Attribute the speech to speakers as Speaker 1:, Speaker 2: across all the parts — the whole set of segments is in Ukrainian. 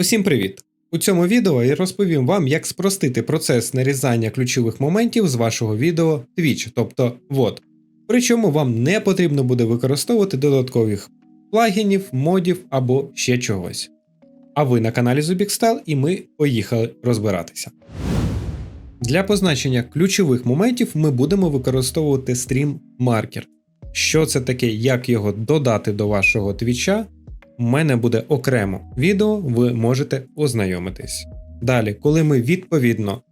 Speaker 1: Усім привіт! У цьому відео я розповім вам, як спростити процес нарізання ключових моментів з вашого відео Twitch, тобто VOD. Причому вам не потрібно буде використовувати додаткових плагінів, модів або ще чогось. А ви на каналі Zubik і ми поїхали розбиратися. Для позначення ключових моментів ми будемо використовувати стрім маркер. Що це таке, як його додати до вашого твіча, у мене буде окремо відео, ви можете ознайомитись. Далі, коли ми відповідно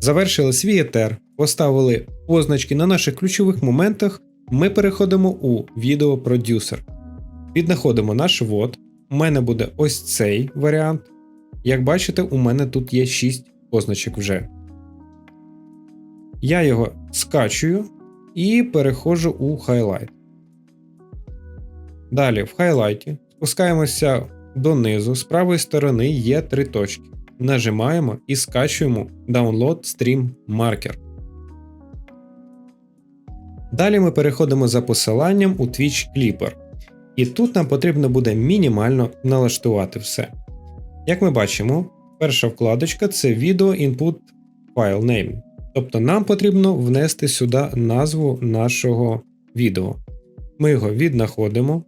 Speaker 1: завершили свій етер, поставили позначки на наших ключових моментах, ми переходимо у відеопродюсер. Віднаходимо наш вод. У мене буде ось цей варіант. Як бачите, у мене тут є 6 позначок вже. Я його скачую і переходжу у хайлайт. Далі в хайлайті спускаємося донизу. З правої сторони є три точки. Нажимаємо і скачуємо Download Stream Marker. Далі ми переходимо за посиланням у Twitch Clipper. І тут нам потрібно буде мінімально налаштувати все. Як ми бачимо, перша вкладочка це Video Input File Name. Тобто нам потрібно внести сюди назву нашого відео. Ми його віднаходимо,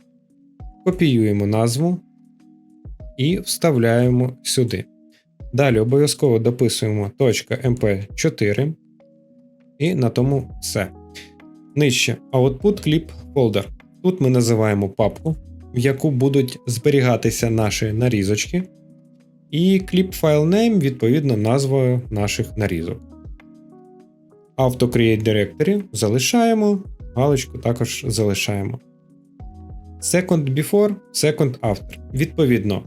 Speaker 1: копіюємо назву і вставляємо сюди. Далі обов'язково дописуємо .mp4 і на тому все. Нижче Output Clip Folder. Тут ми називаємо папку, в яку будуть зберігатися наші нарізочки. І Clip File Name, відповідно, назвою наших нарізок. Auto Create Directory залишаємо, галочку також залишаємо. Second before, second after. Відповідно,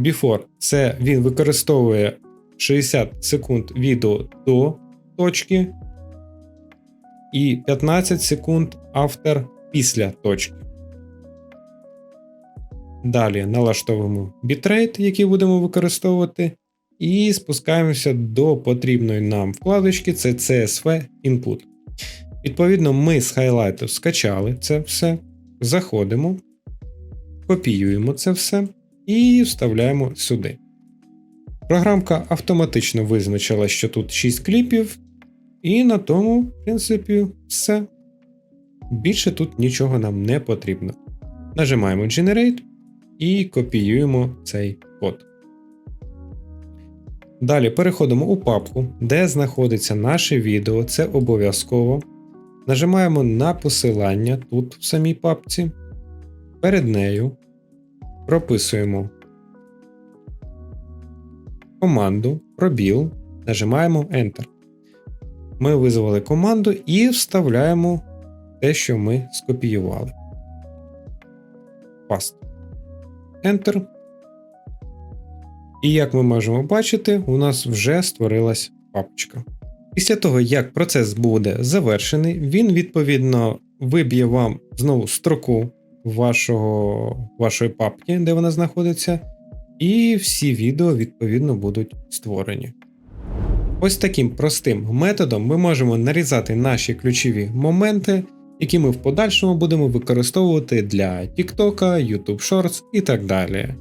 Speaker 1: before це він використовує 60 секунд відео до точки, і 15 секунд after після точки. Далі налаштовуємо бітрейт, який будемо використовувати, і спускаємося до потрібної нам вкладочки це CSV Input. Відповідно, ми з хайлайту скачали це все, заходимо, копіюємо це все і вставляємо сюди. Програмка автоматично визначила, що тут 6 кліпів, і на тому, в принципі, все. Більше тут нічого нам не потрібно. Нажимаємо Generate і копіюємо цей код. Далі переходимо у папку, де знаходиться наше відео, це обов'язково. Нажимаємо на посилання тут в самій папці. Перед нею прописуємо команду пробіл, нажимаємо Enter. Ми визвали команду і вставляємо те, що ми скопіювали. Paste. Enter. І як ми можемо бачити, у нас вже створилась папочка. Після того, як процес буде завершений, він відповідно виб'є вам знову строку вашого, вашої папки, де вона знаходиться, і всі відео відповідно будуть створені. Ось таким простим методом ми можемо нарізати наші ключові моменти, які ми в подальшому будемо використовувати для TikTok, YouTube Shorts і так далі.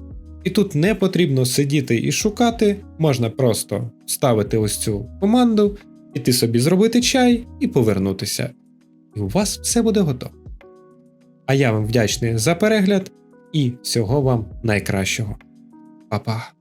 Speaker 1: І тут не потрібно сидіти і шукати, можна просто ставити ось цю команду, іти собі зробити чай і повернутися. І у вас все буде готово. А я вам вдячний за перегляд і всього вам найкращого. Па-па!